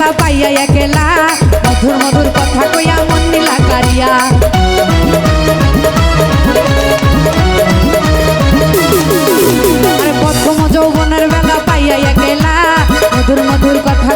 একলা পাইয়া একলা। মধুর মধুর কথা কইয়া মন নীলা কারিয়া। প্রথম যৌবনের বেলা পাইয়া একলা। মধুর মধুর কথা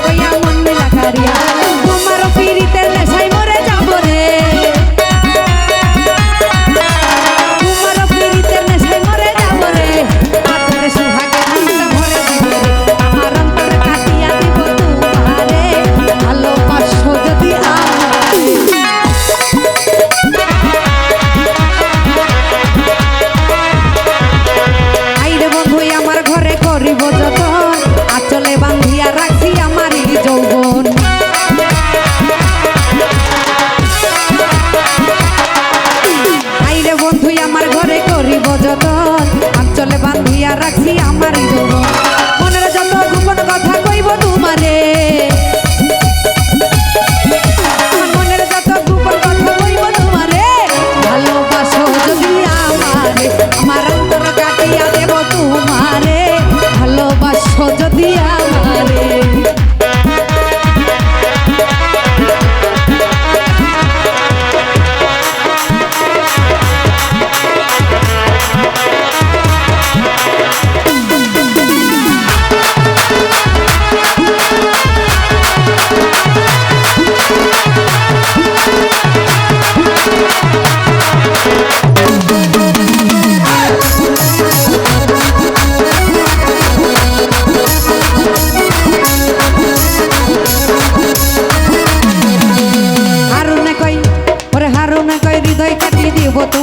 go.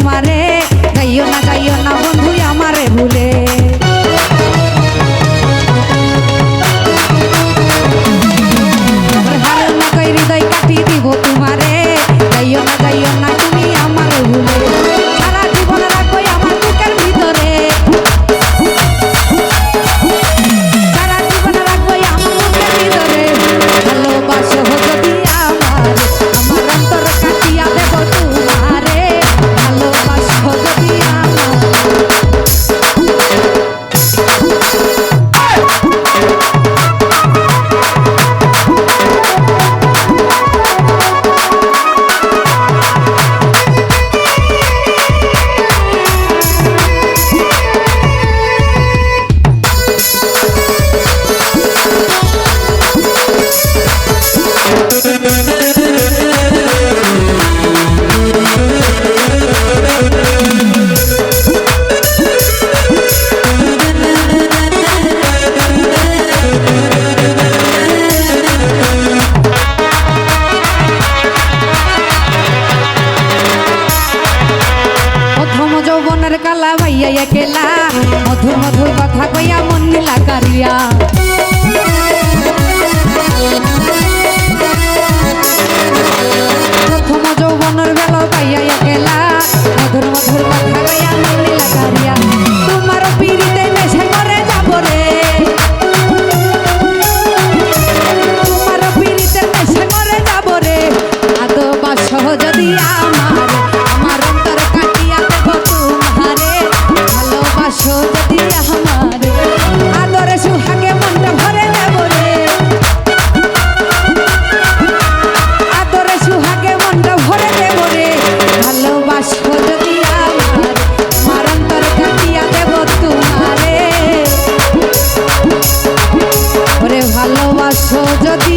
tomar কালা ভাইয়া একেলা। মধুর মধুর কথা কইয়া মন মিলা কারিয়া। মনের বেলা পাইয়া একলা। মধুর মধুর কথা গাইয়া মন লীলা কারিয়া তোমার পিড়িতে নেশে করে যাব রে। তোমার পিড়িতে নেশে করে যাব রে। আদ বাস যদি আমার আমার অন্তর কাটিয়া দেব তোমারে। ভালোবাসো যদি আমার। ভালোবাসো যদি